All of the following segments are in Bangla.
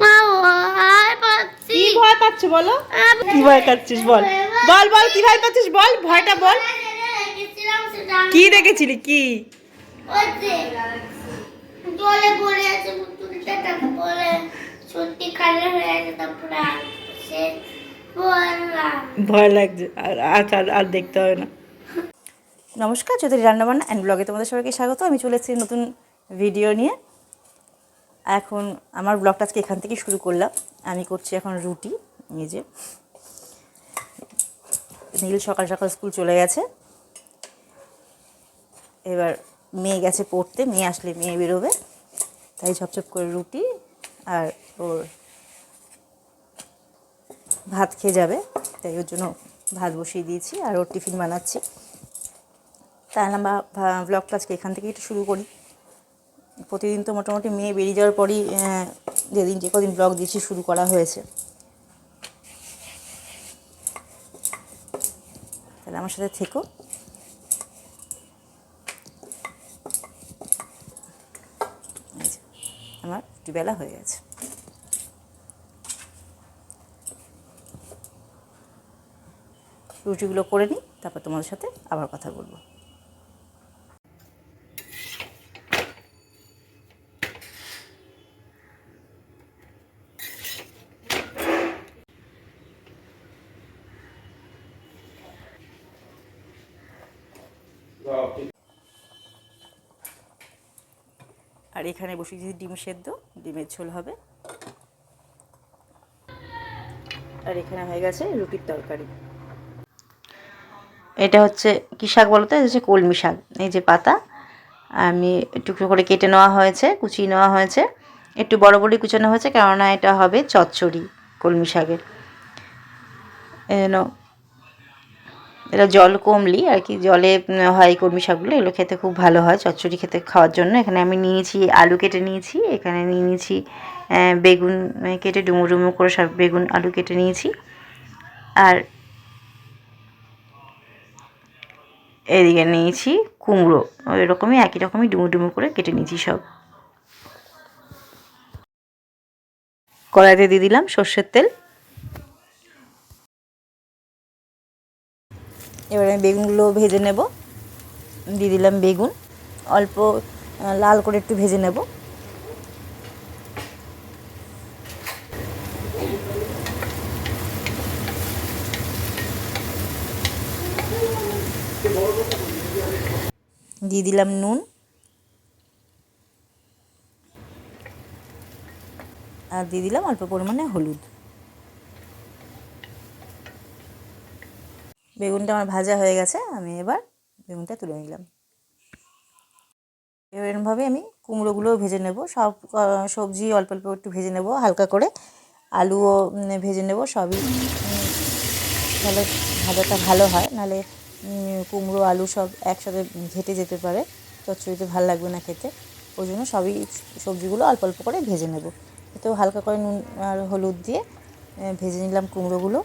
মা ভয় পাচ্ছি। কি ভয় পাচ্ছ বলো? কি ভয় পাচ্ছিস বল। বল বল কি ভয় পাচ্ছিস বল? ভয়টা বল। কি দেখেছিলি? কি? জলে পড়ে আছে মুতুরিটা তারপর সত্যি কালো হয়ে আছে তারপরে সে ভয় লাগছে। আর আর আর- আর দেখতে হবে না। নমস্কার চৌধুরী রান্নাবান্না অ্যান্ড ব্লগে তোমাদের সবাইকে স্বাগত। আমি চলে এসেছি নতুন ভিডিও নিয়ে। এখন আমার ব্লগটা আজকে এখান থেকে শুরু করলাম। আমি করছি এখন রুটি নিজে নীল সকাল সকাল স্কুল চলে গেছে। এবার মেয়ে গেছে পড়তে, মেয়ে আসলে মেয়ে বেরোবে। তাই ঝপঝপ করে রুটি আর ওর ভাত খেয়ে যাবে। তাই ওর জন্য ভাত বসিয়ে দিয়েছি আর ওর টিফিন বানাচ্ছি। তাহলে আমরা ব্লগটা আজকে এখান থেকে একটু শুরু করি। প্রতিদিন তো মোটামুটি মেয়ে বেরিয়ে যাওয়ার পরই যেদিন যে কদিন ব্লগ দিয়েছি শুরু করা হয়েছে। তাহলে আমার সাথে থেকো। আমার দুবেলা হয়ে গেছে। রুটিগুলো করে নিই, তারপর তোমাদের সাথে আবার কথা বলব। আর এখানে বসিয়ে দিয়েছি ডিম সেদ্ধ, ডিমের ঝোল হবে। আর এখানে হয়ে গেছে রুটির তরকারি। এটা হচ্ছে কী শাক বলতো হচ্ছে কলমি শাক, এই যে পাতা। আমি টুকরো করে কেটে নেওয়া হয়েছে, কুচিয়ে নেওয়া হয়েছে। একটু বড় বড়ই কুচানো হয়েছে, কেননা এটা হবে চচ্চড়ি কলমি শাকের। এই জন্য এটা জল কমলি আর কি, জলে হয় কর্মী শাকগুলো, এগুলো খেতে খুব ভালো হয়, চচ্চড়ি খেতে খাওয়ার জন্য। এখানে আমি নিয়েছি আলু কেটে নিয়েছি, এখানে নিয়ে নিয়েছি বেগুন কেটে ডুমো ডুমো করে সব বেগুন, আলু কেটে নিয়েছি। আর এদিকে নিয়েছি কুমড়ো, এরকমই একই রকমই ডুমো ডুমো করে কেটে নিয়েছি সব। কড়াইতে দিয়ে দিলাম সর্ষের তেল। এবার আমি বেগুনগুলো ভেজে নেব। দিয়ে দিলাম বেগুন। অল্প লাল করে একটু ভেজে নেব। দিয়ে দিলাম নুন। আর দিয়ে দিলাম অল্প পরিমাণে হলুদ। বেগুনটা আমার ভাজা হয়ে গেছে, আমি এবার বেগুনটা তুলে নিলাম। এরমভাবে আমি কুমড়োগুলোও ভেজে নেব। সব সবজি অল্প অল্প একটু ভেজে নেব, হালকা করে। আলুও ভেজে নেব, সবই তাহলে ভাজাটা ভালো হয়। নাহলে কুমড়ো, আলু সব একসাথে ঘেটে যেতে পারে। চচ্চড়িতে ভালো লাগবে না খেতে। ওই জন্য সবই সবজিগুলো অল্প অল্প করে ভেজে নেব। এতেও হালকা করে নুন আর হলুদ দিয়ে ভেজে নিলাম কুমড়োগুলো।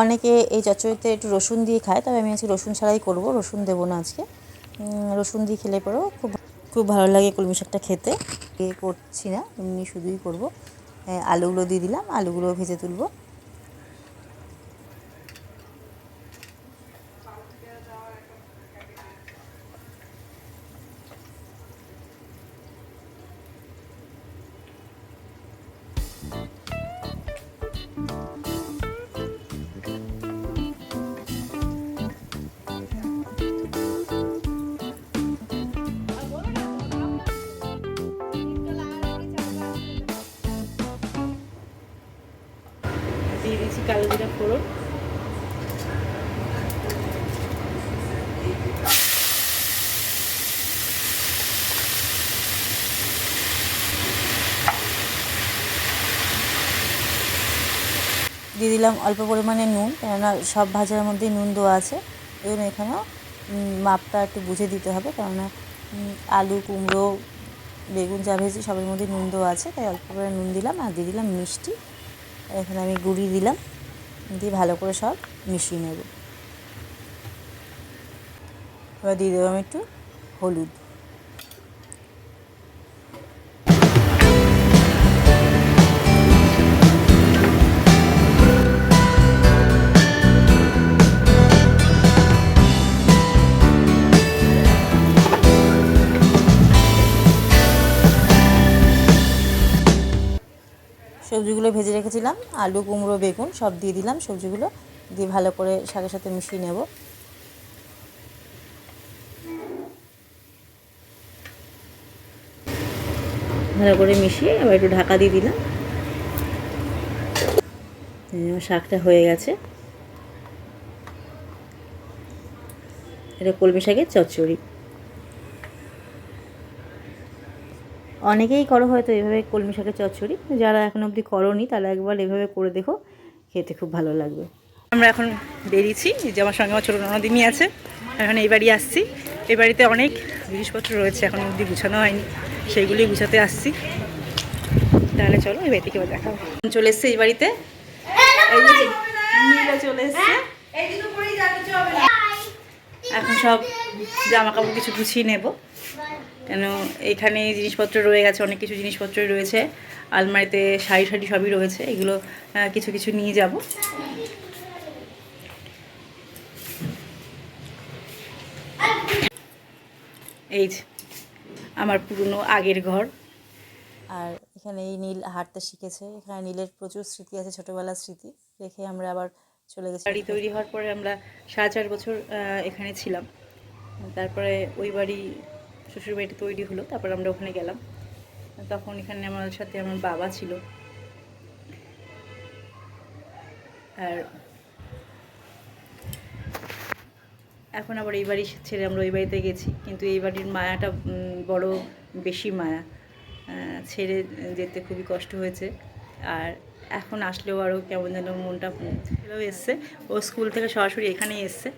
অনেকে এই চচ্চড়িতে একটু রসুন দিয়ে খায়, তবে আমি আজকে রসুন ছাড়াই করব, রসুন দেব না আজকে। রসুন দিয়ে খেলে পরেও খুব খুব ভালো লাগে কলমি শাকটা খেতে। এ করছি না, এমনি শুধুই করব। আলুগুলো দিয়ে দিলাম আলুগুলো ভেজে তুলবো। কালো জিরা ফোড়ন। দিয়ে দিলাম অল্প পরিমাণে নুন, কেননা সব ভাজার মধ্যেই নুন দেওয়া আছে। এই জন্য এখানেও মাপটা একটু বুঝে দিতে হবে, কেননা আলু, কুমড়ো, বেগুন যা ভেজে সবের মধ্যে নুন দেওয়া আছে, তাই অল্প করে নুন দিলাম আর দিয়ে দিলাম মিষ্টি। এখানে আমি গুঁড়ি দিলাম। দিয়ে ভালো করে সব মিশিয়ে নেব। এবার দিয়ে দেবো আমি একটু হলুদ। সবজিগুলো ভেজে রেখেছিলাম, আলু, কুমড়ো, বেগুন সব দিয়ে দিলাম, সবজিগুলো দিয়ে ভালো করে শাকের সাথে মিশিয়ে নেব। ভালো করে মিশিয়ে আবার একটু ঢাকা দিয়ে দিলাম। শাকটা হয়ে গেছে। এটা কলমি শাকের চচ্চড়ি। অনেকেই করো হয়তো এভাবে কলমি শাকের চচ্চড়ি, যারা এখন অবধি করনি তারা একবার এভাবে করে দেখো, খেতে খুব ভালো লাগবে। আমরা এখন বেরিয়েছি যে আমার সঙ্গে আমার ছোটো ননদিনী আছে, এখন এই বাড়ি আসছি। এই বাড়িতে অনেক জিনিসপত্র রয়েছে, এখন অবধি গুছানো হয়নি, সেইগুলি গুছাতে আসছি। তাহলে চলো এই বাড়িতে কেউ দেখাবো চলে এসছে এই বাড়িতে। চলে এখন সব জামা কাপড় কিছু গুছিয়ে নেব। কেন এখানে জিনিসপত্র রয়ে গেছে অনেক কিছু জিনিসপত্রই রয়েছে আলমারিতে শাড়ি শাড়ি সবই রয়েছে এগুলো কিছু কিছু নিয়ে যাব। এই যে আমার পুরনো আগের ঘর। আর এখানে এই নীল হাঁটতে শিখেছে এখানে নীলের প্রচুর স্মৃতি আছে ছোটোবেলার স্মৃতি রেখে আমরা আবার চলে গেছি। বাড়ি তৈরি হওয়ার পরে আমরা সাড়ে চার বছর এখানে ছিলাম। তারপরে ওই বাড়ি শ্বশুর বাড়িটা তৈরি হলো, তারপর আমরা ওখানে গেলাম। তখন এখানে আমার সাথে আমার বাবা ছিল। আর এখন আবার এই বাড়ি ছেড়ে আমরা ওই বাড়িতে গেছি। কিন্তু এই বাড়ির মায়াটা বড় বেশি মায়া। ছেড়ে যেতে খুবই কষ্ট হয়েছে। আর এখন আসলেও আরও কেমন যেন মনটা ছেলেও এসছে। ও স্কুল থেকে সরাসরি এখানেই এসছে।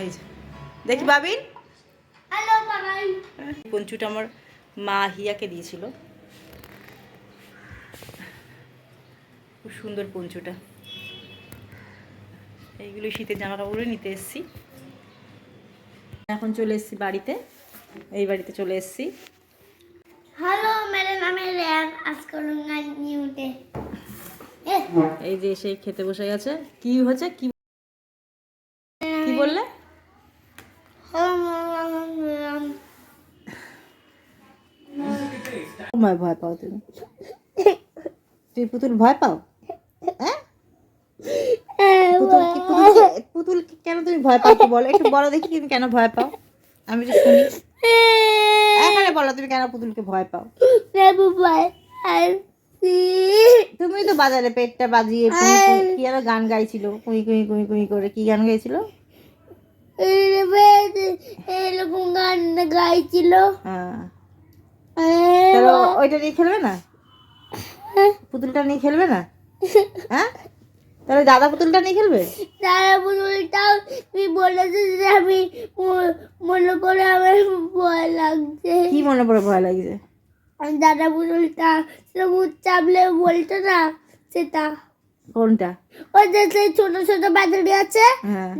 এই দেখি বাবিন। কঞ্চুটা আমার মা হিয়াকে দিয়েছিল। খুব সুন্দর পঞ্চুটা। এইগুলো শীতের জামা কাপড়ে নিতে এসছি। এখন চলে এসছি বাড়িতে। এই বাড়িতে চলে এসছি। হ্যালো ম্যাডাম আমি র্যাম আজকাল নিউটে এই যে সেই খেতে বসে গেছে। কি হচ্ছে কি কি বললে? ভয় ভয় পাও তুমি? তুই পুতুল ভয় পাও? হ্যাঁ? পুতুল কেন তুমি ভয় পাও বলো একটু বলো দেখি তুমি কেন ভয় পাও? আমি একটু শুনি। এখানে বলো তুমি কেন পুতুলকে ভয় পাও. তুমি তো বাজারে পেটটা বাজিয়ে কি যেন গান গাইছিল কুই কুই কুই কুই করে। কি গান গাইছিল? এরকম গান গাইছিল। হ্যাঁ। ওইটা নিয়ে খেলবে না? পুতুলটা নিয়ে খেলবে না? হ্যাঁ? তাহলে দাদা পুতুলটা নিয়ে খেলবে? দাদা পুতুলটাও তুমি বলেছ যে আমি মনে করে আমার ভয় লাগছে। কি মনে করে ভয় লাগছে? আমি দাদা পুতুলটা সবুজ চাপলে বলতো না সেটা। কোনটা? ওই যে সেই ছোট ছোট ব্যাটারি আছে। হ্যাঁ।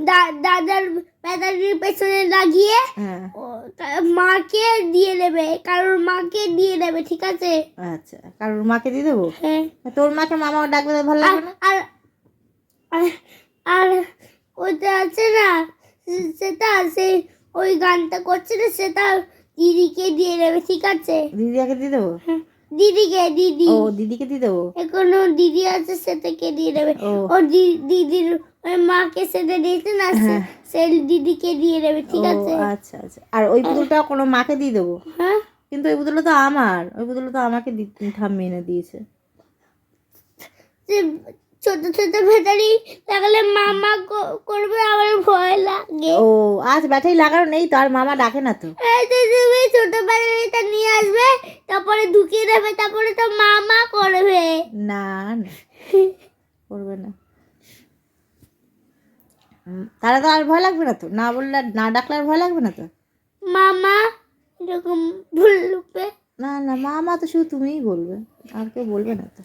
দাদার ব্যাটারির পেছনে লাগিয়ে হ্যাঁ। মাকে দিয়ে নেবে কারোর মাকে দিয়ে নেবে ঠিক আছে? আচ্ছা কারোর মাকে দিয়ে দেবো? হ্যাঁ। তোর মাকে মামা ডাকবে ভালো লাগবে না? আর আর ওটা আছে না সেটা সেই ওই গানটা করছে না সেটা দিদিকে দিয়ে নেবে ঠিক আছে? দিদিয়াকে দিয়ে দেবো? হ্যাঁ, দিদিকে দিদি। ও দিদিকে দিয়ে দেবো? এখনও দিদি আছে সেটাকে দিয়ে দেবে। ও। দিদির ওই মাকে সেটা দিয়েছে না সে- হ্যাঁ। দিদিকে দিয়ে দেবে ঠিক আছে? আচ্ছা আচ্ছা। আর ওই পুতুলটা কোনো মাকে দিয়ে দেবো? হ্যাঁ? কিন্তু ওই পুতুলটা তো আমার। ওই পুতুলটা তো আমাকে ঠাম্মি এনে দিয়েছে। ছোট ছোট ভেতারি লাগালে মামা করবে আমার ভয় লাগে। ও আজ ব্যাটারি লাগানো নেই তো আর মামা ডাকে না তো। তুমি ছোট ব্যাটারিটা নিয়ে আসবে তারপরে ঢুকিয়ে দেবে তারপরে তো মামা করবে। না না করবে না। তাহলে তো আর ভয় লাগবে না তো? না বললে না ডাকলে আর ভয় লাগবে না তো? মামা এরকম ভুলবে না না মামা তো শুধু তুমিই বলবে আর কেউ বলবে না তো।